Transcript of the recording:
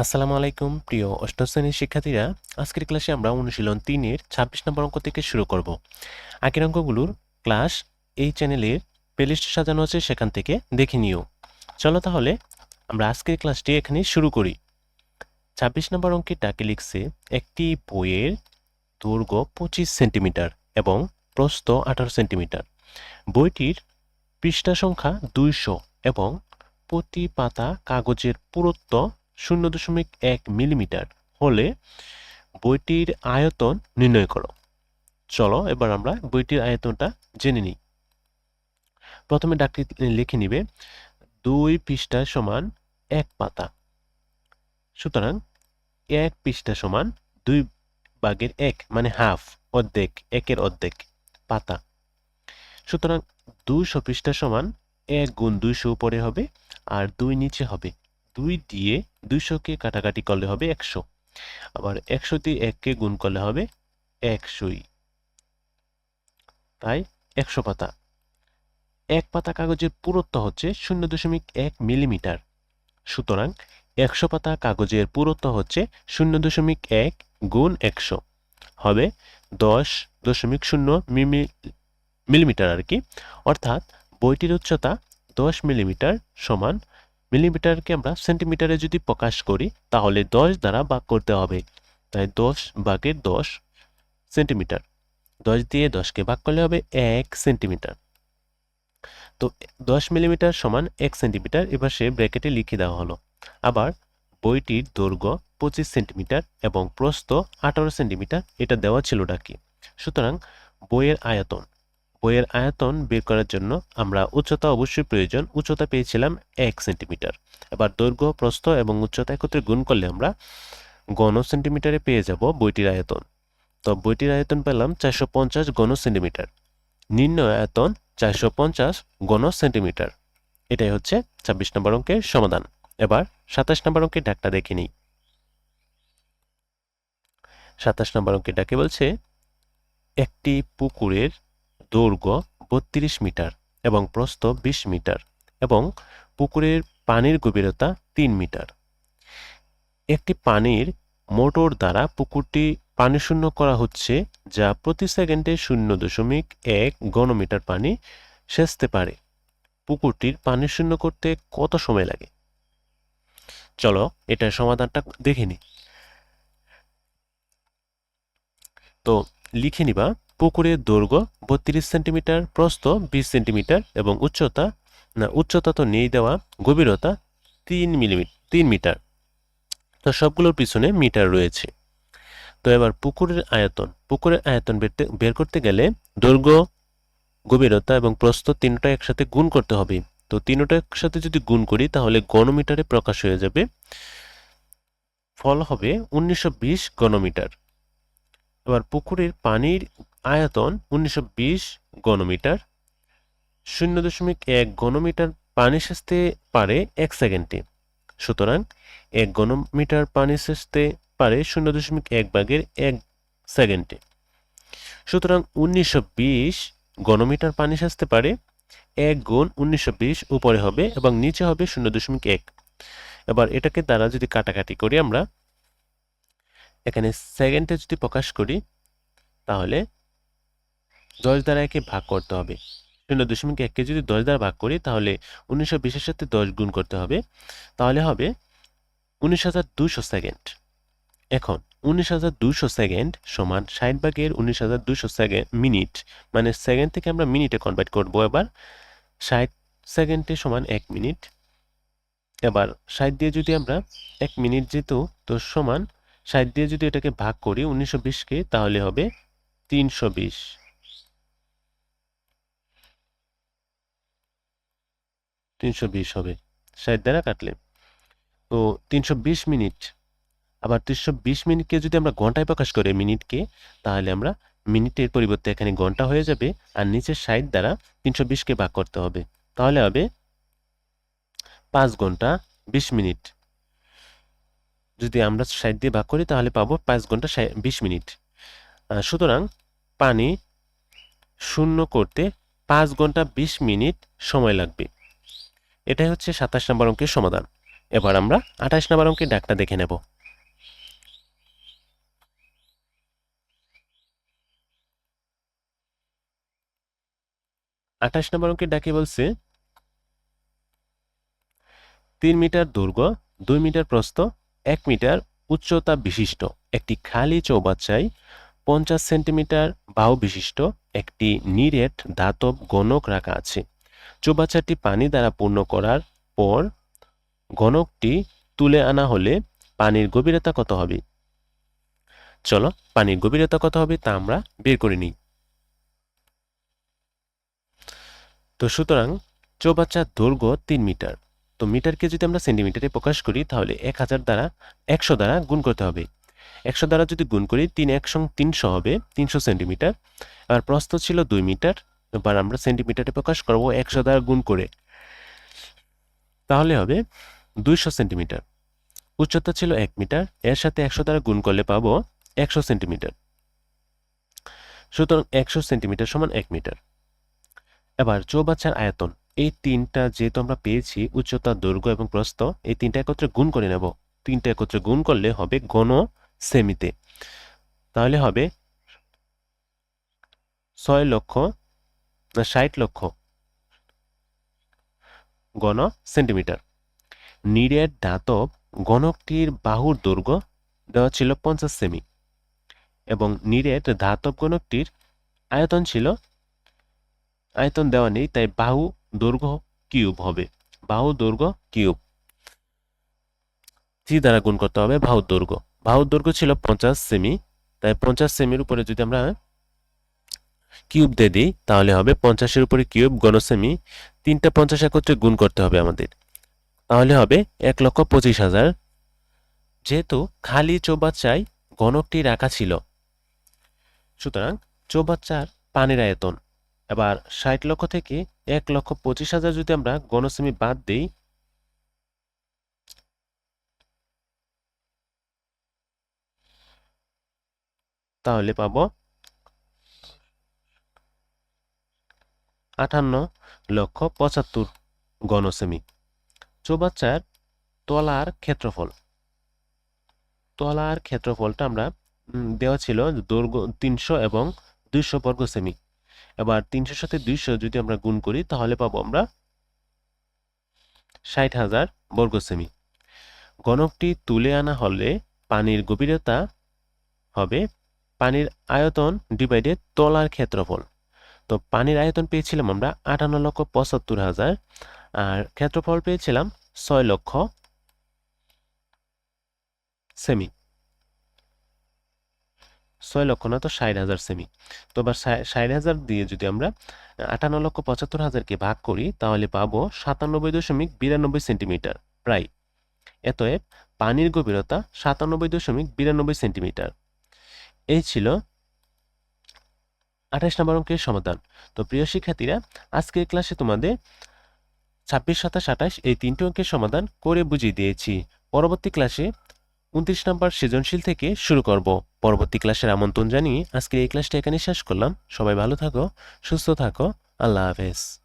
আসসালামু আলাইকুম, প্রিয় অষ্টম শ্রেণির শিক্ষার্থীরা। আজকের ক্লাসে আমরা অনুশীলন তিনের ছাব্বিশ নম্বর অঙ্ক থেকে শুরু করব। আগের অঙ্কগুলোর ক্লাস এই চ্যানেলের প্লেলিস্ট সাজানো আছে, সেখান থেকে দেখে নিও। চলো তাহলে আমরা আজকের ক্লাসটি এখানে শুরু করি। ছাব্বিশ নম্বর অঙ্কের ডাকে লিখছে একটি বইয়ের দৈর্ঘ্য পঁচিশ সেন্টিমিটার এবং প্রস্থ আঠারো সেন্টিমিটার। বইটির পৃষ্ঠা সংখ্যা দুইশো এবং প্রতি পাতা কাগজের পুরুত্ব শূন্য দশমিক এক মিলিমিটার হলে বইটির আয়তন নির্ণয় করো। চলো এবার আমরা বইটির আয়তনটা জেনে নিই। প্রথমে ডাকটি লিখে নিবে, দুই পৃষ্ঠা সমান এক পাতা। সুতরাং এক পৃষ্ঠা সমান দুই ভাগের এক মানে হাফ, অর্ধেক, একের অর্ধেক পাতা। সুতরাং দুইশো পৃষ্ঠা সমান এক গুণ দুইশো উপরে হবে আর দুই নিচে হবে। দুই দিয়ে দুইশোকে কাটাকাটি করলে হবে একশো। আবার একশো দিয়ে এককে গুণ করলে হবে একশোই। তাই একশো পাতা। এক পাতা কাগজের পুরুত্ব হচ্ছে শূন্য দশমিক এক মিলিমিটার। সুতরাং একশো পাতা কাগজের পুরুত্ব হচ্ছে শূন্য দশমিক এক গুণ একশো। হবে দশ দশমিক শূন্য মিলিমিটার আর কি। অর্থাৎ বইটির উচ্চতা দশ মিলিমিটার সমান মিলিমিটারকে আমরা সেন্টিমিটারে যদি প্রকাশ করি, তাহলে দশ দ্বারা ভাগ করতে হবে। তাই দশ ভাগের দশ সেন্টিমিটার দশ দিয়ে দশকে ভাগ করলে হবে এক সেন্টিমিটার তো দশ মিলিমিটার সমান এক সেন্টিমিটার এবার সে ব্র্যাকেটে লিখে দেওয়া হলো। আবার বইটির দৈর্ঘ্য পঁচিশ সেন্টিমিটার এবং প্রস্থ আঠারো সেন্টিমিটার এটা দেওয়া ছিল ডাকি সুতরাং বইয়ের আয়তন বইয়ের আয়তন বের করার জন্য আমরা উচ্চতা অবশ্যই প্রয়োজন। উচ্চতা পেয়েছিলাম এক সেন্টিমিটার। এবার দৈর্ঘ্য, প্রস্থ এবং উচ্চতা একত্রে গুণ করলে আমরা গণ সেন্টিমিটারে পেয়ে যাব বইটির আয়তন। তো বইটির আয়তন পেলাম চারশো পঞ্চাশ গণ সেন্টিমিটার। নিম্ন আয়তন চারশো পঞ্চাশ গণ সেন্টিমিটার। এটাই হচ্ছে ছাব্বিশ নম্বর অঙ্কের সমাধান। এবার সাতাশ নম্বর অঙ্কের ডাকটা দেখে নিই। সাতাশ নম্বর অঙ্কের ডাকে বলছে, একটি পুকুরের দৈর্ঘ্য বত্রিশ মিটার এবং প্রস্থ বিশ মিটার এবং পুকুরের পানির গভীরতা তিন মিটার। একটি পানির মোটর দ্বারা পুকুরটি পানি শূন্য করা হচ্ছে, যা প্রতি সেকেন্ডে শূন্য দশমিক এক ঘনমিটার পানি সেচতে পারে। পুকুরটির পানি শূন্য করতে কত সময় লাগে? চলো এটার সমাধানটা দেখে নি। তো লিখে নিবা পুকুরের দৈর্ঘ্য বত্রিশ সেন্টিমিটার, প্রস্থ বিশ সেন্টিমিটার এবং উচ্চতা, না, উচ্চতা তো নেই দেওয়া, গভীরতা তিন মিলিমিটার তিন মিটার। তো সবগুলোর পিছনে মিটার রয়েছে। তো এবার পুকুরের আয়তন পুকুরের আয়তন বের করতে গেলে দৈর্ঘ্য, গভীরতা এবং প্রস্থ তিনটা একসাথে গুণ করতে হবে। তো তিনটা একসাথে যদি গুণ করি তাহলে গণমিটারে প্রকাশ হয়ে যাবে। ফল হবে উনিশশো বিশ গণমিটার এবার পুকুরের পানির আয়তন উনিশশো ঘনমিটার শূন্য দশমিক এক ঘনমিটার পানি সেচতে পারে এক সেকেন্ডে। সুতরাং এক ঘনমিটার পানি সেচতে পারে শূন্য দশমিক এক ভাগের এক সেকেন্ডে। সুতরাং উনিশশো ঘনমিটার পানি সেচতে পারে এক গুণ উনিশশো বিশ উপরে হবে এবং নিচে হবে শূন্য দশমিক এক। এবার এটাকে দ্বারা যদি কাটাকাটি করি আমরা, এখানে সেকেন্ডে যদি প্রকাশ করি, তাহলে দশ দ্বারা একে ভাগ করতে হবে। শূন্য দশমিক এককে যদি দশ দ্বারা ভাগ করি, তাহলে উনিশশো বিশের সাথে দশ গুণ করতে হবে। তাহলে হবে উনিশ হাজার দুশো সেকেন্ড এখন উনিশ হাজার দুশো সেকেন্ড সমান ষাট ভাগের উনিশ হাজার দুশো সেকেন্ড মিনিট মানে সেকেন্ড থেকে আমরা মিনিটে কনভার্ট করব এবার। ষাট সেকেন্ডে সমান এক মিনিট এবার ষাট দিয়ে যদি আমরা এক মিনিট যেহেতু, তো সমান ষাট দিয়ে যদি এটাকে ভাগ করি উনিশশো বিশকে তাহলে হবে তিনশো বিশ। তিনশো বিশ হবে। ষাট দ্বারা কাটলে তো তিনশো বিশ মিনিট। আবার তিনশো বিশ মিনিটকে যদি আমরা ঘন্টায় প্রকাশ করি মিনিটকে, তাহলে আমরা মিনিটের পরিবর্তে এখানে ঘণ্টা হয়ে যাবে আর নিচের ষাট দ্বারা তিনশো বিশকে ভাগ করতে হবে। তাহলে হবে পাঁচ ঘণ্টা বিশ মিনিট। যদি আমরা ষাট দিয়ে ভাগ করি, তাহলে পাবো পাঁচ ঘণ্টা বিশ মিনিট। সুতরাং পানি শূন্য করতে পাঁচ ঘণ্টা বিশ মিনিট সময় লাগবে। এটাই হচ্ছে সাতাশ নম্বর অঙ্কের সমাধান। এবার আমরা আঠাশ নম্বর অঙ্কের ডাকটা দেখে নেব। আঠাশ নম্বর অঙ্কের ডাকে বলছে, তিন মিটার দৈর্ঘ্য দুই মিটার প্রস্থ, এক মিটার উচ্চতা বিশিষ্ট, একটি খালি চৌবাচ্চায় পঞ্চাশ সেন্টিমিটার বাহু বিশিষ্ট, একটি নিরেট ধাতব গণক রাখা আছে। চৌবাচ্চাটি পানি দ্বারা পূর্ণ করার পর গণকটি তুলে আনা হলে পানির গভীরতা কত হবে? চলো, পানির গভীরতা কত হবে তা আমরা বের করে নিই। তো সুতরাং চৌবাচ্চার দৈর্ঘ্য তিন মিটার। তো মিটারকে যদি আমরা সেন্টিমিটারে প্রকাশ করি, তাহলে এক হাজার দ্বারা একশো দ্বারা গুণ করতে হবে। একশো দ্বারা যদি গুণ করি, তিন একশো তিনশো হবে, তিনশো সেন্টিমিটার। আর প্রস্থ ছিল দুই মিটার। এবার আমরা সেন্টিমিটারে প্রকাশ করব একশো দ্বারা গুণ করে। তাহলে হবে দুইশো সেন্টিমিটার উচ্চতা ছিল এক মিটার, এর সাথে একশো দ্বারা গুণ করলে পাবো একশো সেন্টিমিটার সুতরাং একশো সেন্টিমিটার সমান এক মিটার। এবার চৌবাচ্চার আয়তন, এই তিনটা যেহেতু আমরা পেয়েছি, উচ্চতা, দৈর্ঘ্য এবং প্রস্থ, এই তিনটা একত্রে গুণ করে নেব। তিনটা একত্রে গুণ করলে হবে ঘন সেমিতে। তাহলে হবে ছয় লক্ষ না ষাট লক্ষ। গণ সেন্টিমিটার। নিরেট ধাতব গণকটির বাহুর দৈর্ঘ্য দেওয়া ছিল পঞ্চাশ সেমি এবং নিরেট ধাতব গণকটির আয়তন ছিল, আয়তন দেওয়া নেই, তাই বাহু দৈর্ঘ্য কিউব হবে। বাহু দৈর্ঘ্য কিউব। জি দ্বারা গুণ করতে হবে বাহুর দৈর্ঘ্য। বাহুর দৈর্ঘ্য ছিল পঞ্চাশ সেমি, তাই পঞ্চাশ সেমির উপরে যদি আমরা কিউব দিয়ে দিই, তাহলে হবে পঞ্চাশের উপরে কিউব গণসেমি, তিনটা পঞ্চাশ একত্রে গুণ করতে হবে আমাদের। তাহলে হবে এক লক্ষ পঁচিশ হাজার। যেহেতু খালি চৌবাচ্চায় গণকটি রাখা ছিল, সুতরাং চৌবাচ্চার পানির আয়তন, এবার ষাট লক্ষ থেকে এক লক্ষ পঁচিশ হাজার যদি আমরা গণসেমি বাদ দিই, তাহলে পাব আটান্ন লক্ষ পঁচাত্তর গণসেমি। চৌবাচ্চার তলার ক্ষেত্রফল। তলার ক্ষেত্রফলটা আমরা দেওয়া ছিল দৈর্ঘ্য তিনশো এবং দুইশো বর্গ সেমি। এবার তিনশোর সাথে দুইশো যদি আমরা গুণ করি, তাহলে পাবো আমরা ষাট হাজার বর্গ সেমি। গণকটি তুলে আনা হলে পানির গভীরতা হবে পানির আয়তন ডিভাইডেড তলার ক্ষেত্রফল। তো পানির আয়তন পেয়েছিলাম আমরা আটান্ন লক্ষ পঁচাত্তর হাজার, আর ক্ষেত্রফল পেয়েছিলাম ছয় লক্ষ সেমি। ছয় লক্ষ না তো ষাট হাজার সেমি। তো এবার ষাট হাজার দিয়ে যদি আমরা আটান্ন লক্ষ পঁচাত্তর হাজারকে ভাগ করি, তাহলে পাবো সাতানব্বই দশমিক বিরানব্বই সেন্টিমিটার প্রায়। এতএব পানির গভীরতা সাতানব্বই দশমিক বিরানব্বই সেন্টিমিটার। এই ছিল আঠাশ নম্বর অঙ্কের সমাধান। তো প্রিয় শিক্ষার্থীরা আজকের ক্লাসে তোমাদের ছাব্বিশ, সাতাশ, আঠাশ এই তিনটি অঙ্কের সমাধান করে বুঝিয়ে দিয়েছি। পরবর্তী ক্লাসে উনত্রিশ নম্বর সৃজনশীল থেকে শুরু করব। পরবর্তী ক্লাসের আমন্ত্রণ জানিয়ে আজকের এই ক্লাসটা এখানে শেষ করলাম। সবাই ভালো থাকো, সুস্থ থাকো। আল্লাহ হাফেজ।